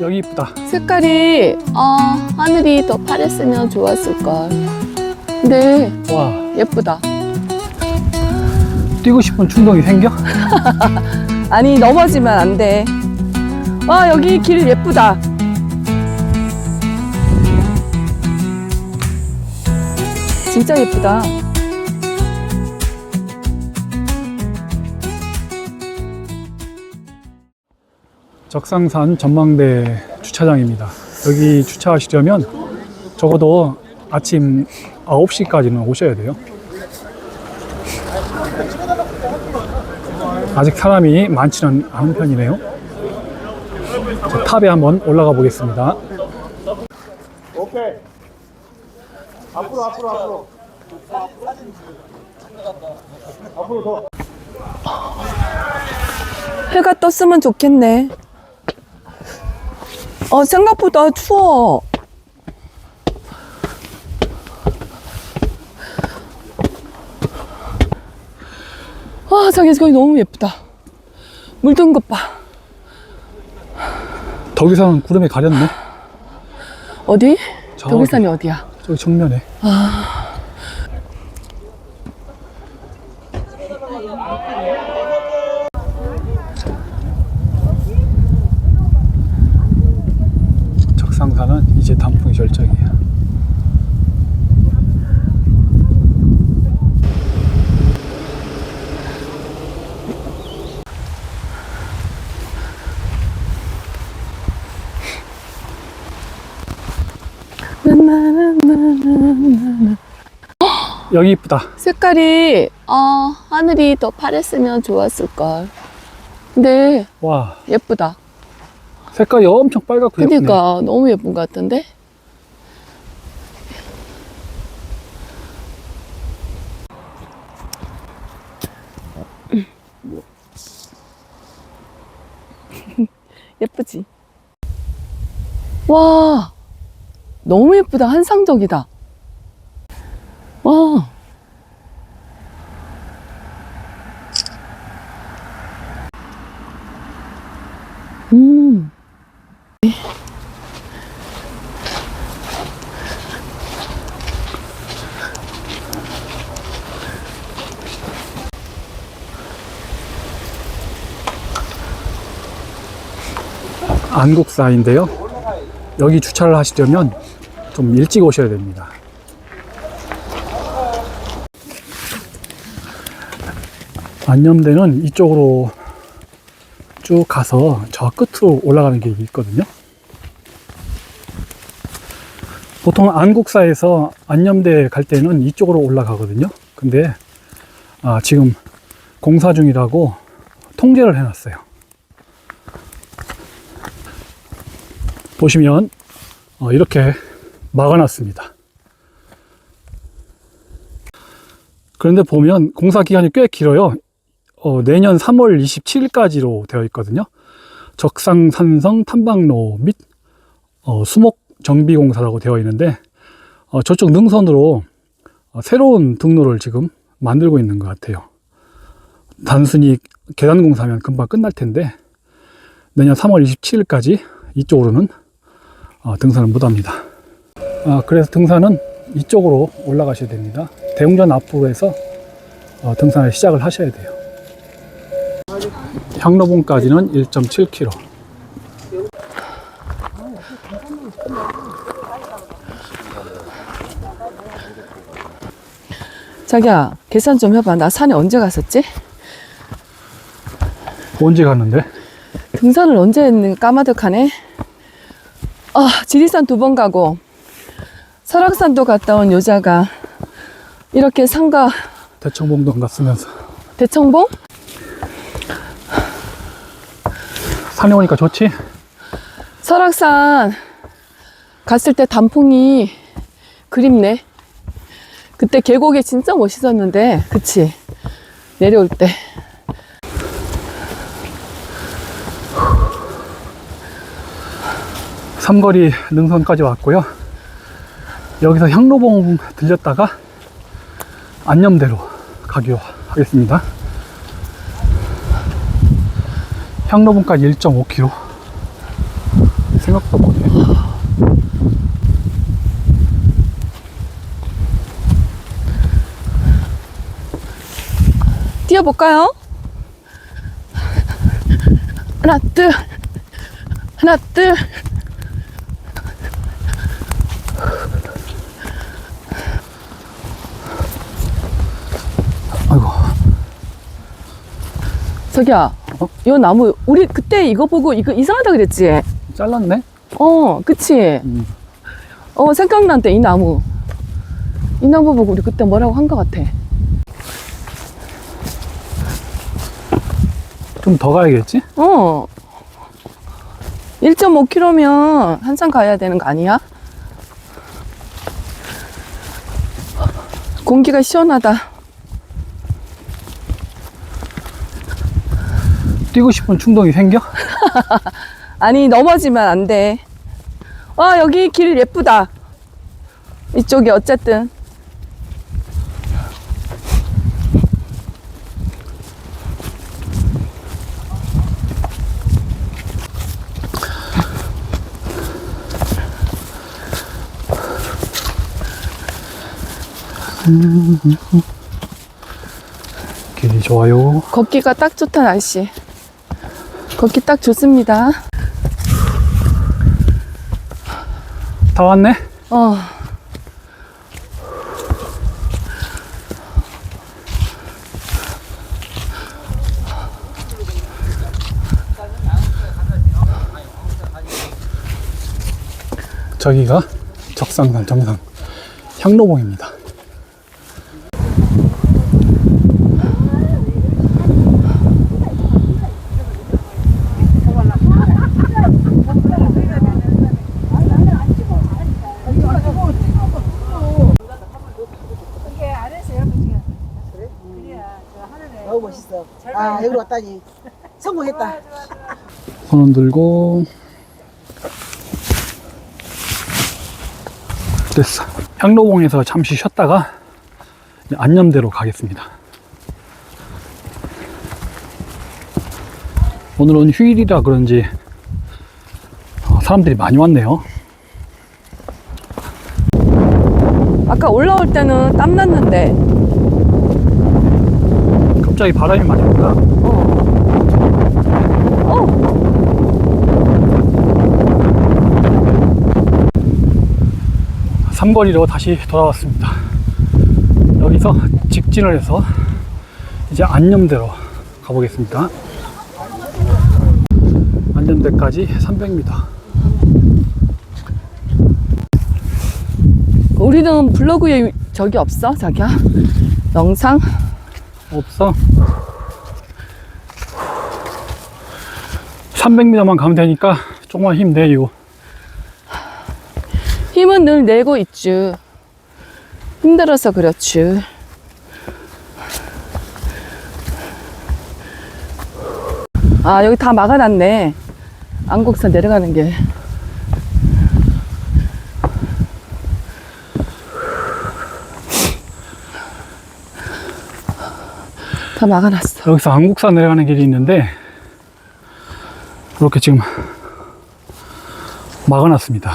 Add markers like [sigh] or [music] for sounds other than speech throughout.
여기 이쁘다. 색깔이 아 하늘이 더 파랬으면 좋았을 걸. 근데 와, 예쁘다. 뛰고 싶은 충동이 생겨? [laughs] 아니 넘어지면 안 돼. 와 여기 길 예쁘다. 진짜 예쁘다. 적상산 전망대 주차장입니다. 여기 주차하시려면 적어도 아침 9시까지는 오셔야 돼요. 아직 사람이 많지는 않은 편이네요. 자, 탑에 한번 올라가 보겠습니다. 오케이. 앞으로 앞으로 앞으로. 앞으로 더. 해가 떴으면 좋겠네. 어 생각보다 추워. 와 저기 저기 너무 예쁘다. 물든 것 봐. 덕이산은 구름에 가렸네. 어디? 저기. 덕일산이 어디야? 저기 정면에. 적상산은 이제 단풍이 절정이야. 여기 이쁘다. 색깔이 아 하늘이 더 파랬으면 좋았을걸. 근데 와, 예쁘다. 색깔이 엄청 빨갛고 예쁘네. 그러니까 너무 예쁜 것 같은데? [laughs] 예쁘지? 와, 너무 예쁘다. 한상적이다. 음. 안국사인데요. 여기 주차를 하시려면 좀 일찍 오셔야 됩니다. 안염대는 이쪽으로 쭉 가서 저 끝으로 올라가는 길이 있거든요. 보통 안국사에서 안염대 갈 때는 이쪽으로 올라가거든요. 근데 아, 지금 공사 중이라고 통제를 해놨어요. 보시면 어, 이렇게 막아놨습니다. 그런데 보면 공사 기간이 꽤 길어요. 어, 내년 3월 27일까지로 되어 있거든요. 적상산성 탐방로 및 어, 수목 정비 공사라고 되어 있는데 어, 저쪽 능선으로 어, 새로운 등로를 지금 만들고 있는 것 같아요. 단순히 계단 공사면 금방 끝날 텐데 내년 3월 27일까지 이쪽으로는 어, 등산을 못 합니다. 아, 그래서 등산은 이쪽으로 올라가셔야 됩니다. 대웅전 앞으로 해서 어, 등산을 시작을 하셔야 돼요. 향로봉까지는 1.7km. 자기야, 계산 좀 해봐. 나 산에 언제 갔었지? 언제 갔는데? 등산을 언제 했는가 까마득하네. 아, 지리산 두 번 가고, 설악산도 갔다 온 여자가, 이렇게 산과 대청봉동 갔으면서 대청봉? 산에 오니까 좋지? 설악산 갔을 때 단풍이 그립네. 그때 계곡이 진짜 멋있었는데, 그치? 내려올 때. 삼거리 능선까지 왔고요. 여기서 향로봉 들렸다가 안념대로 가기로 하겠습니다. 향로봉까지 1.5km. 생각보다 못해. 뛰어볼까요? 하나, 둘. 하나, 둘. 아이고. 저기야, 어? 이 나무, 우리 그때 이거 보고 이거 이상하다 그랬지? 잘랐네? 어, 그치? 음. 어, 생각난대, 이 나무. 이 나무 보고 우리 그때 뭐라고 한 것 같아. 좀 더 가야겠지? 어. 1.5km면 한참 가야 되는 거 아니야? 공기가 시원하다. 뛰고 싶은 충동이 생겨? 아니, 넘어지면 안 돼. 와, 여기 길 예쁘다. 이쪽이 어쨌든. 길이 좋아요. 걷기가 딱 좋다, 날씨. 걷기 딱 좋습니다. 다 왔네? 어. 저기가 적상산 정상 향로봉입니다. 너무 멋있어. 아, 여기로 왔다니. 성공했다. 손 들고 됐어. 향로봉에서 잠시 쉬었다가 이제 안녕대로 가겠습니다. 오늘은 휴일이라 그런지 어, 사람들이 많이 왔네요. 아까 올라올 때는 땀 났는데. 갑자기 바람이 많이 분다. 어. 삼거리로 다시 돌아왔습니다. 여기서 직진을 해서 이제 안녕대로 가보겠습니다. 안녕대까지 300m. 우리는 블로그에 유- 저기 없어? 자기야? 영상? 없어. 300m만 가면 되니까 조금만 힘내요. 힘은 늘 내고 있지. 힘들어서 그렇지. 아, 여기 다 막아놨네. 안국산 내려가는 게. 다 막아놨어. 여기서 안국산 내려가는 길이 있는데 이렇게 지금 막아놨습니다.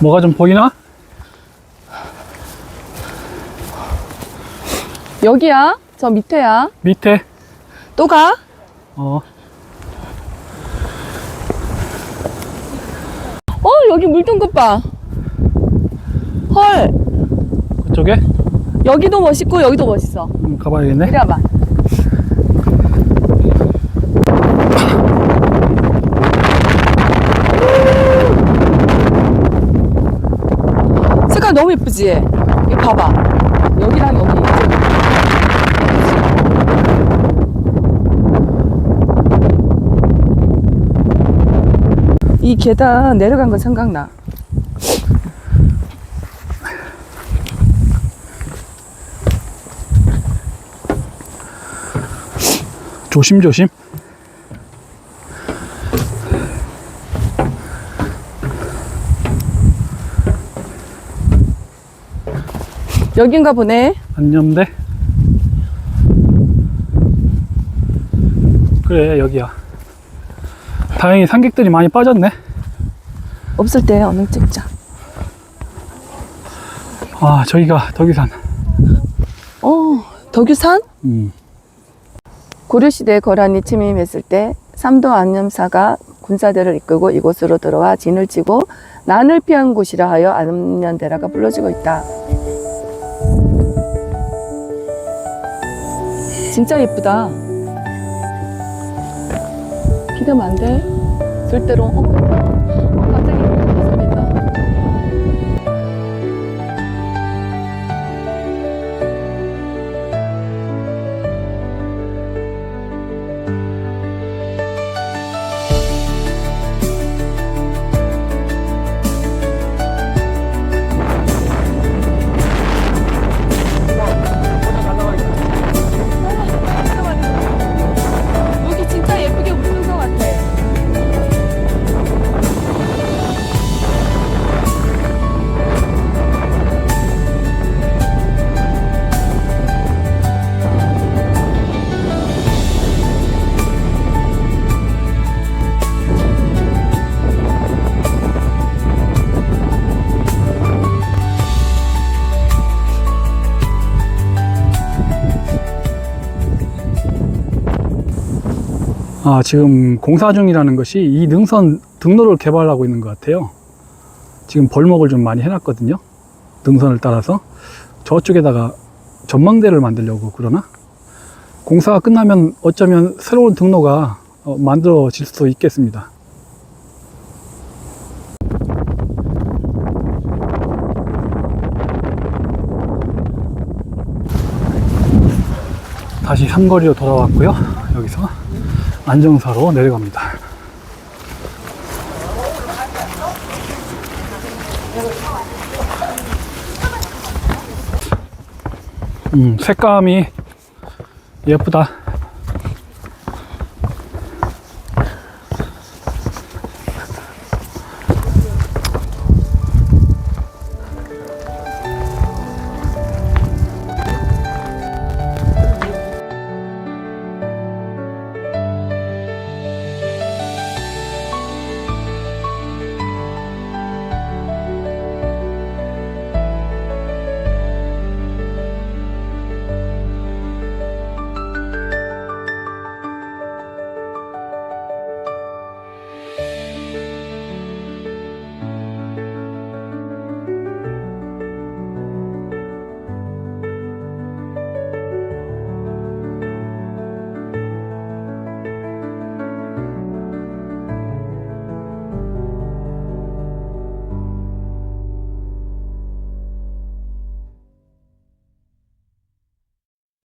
뭐가 좀 보이나? 여기야? 저 밑에야? 밑에 또 가? 어 어, 여기 물든 것 봐. 헐, 그쪽에 여기도 멋있고 여기도 멋있어. 음, 가봐야겠네. 이리 와봐. 색깔 너무 예쁘지? 이거 봐봐. 여기랑 여기. 이 계단 내려간 거 생각나. 조심조심. 여긴가 보네. 안녕대. 그래 여기야. 다행히 산객들이 많이 빠졌네. 없을 때 얼른 찍자. 아, 저기가 덕유산. 어, 덕유산? 음. 고려시대 거란이 침입했을 때 삼도 안념사가 군사대를 이끌고 이곳으로 들어와 진을 치고 난을 피한 곳이라 하여 안면대라가 불러지고 있다. 진짜 예쁘다. 기대면 안 돼. 절대로. 아, 지금 공사 중이라는 것이 이 능선 등로를 개발하고 있는 것 같아요. 지금 벌목을 좀 많이 해놨거든요. 능선을 따라서 저쪽에다가 전망대를 만들려고 그러나 공사가 끝나면 어쩌면 새로운 등로가 어, 만들어질 수도 있겠습니다. 다시 삼거리로 돌아왔고요. 여기서 안정사로 내려갑니다. 음, 색감이 예쁘다.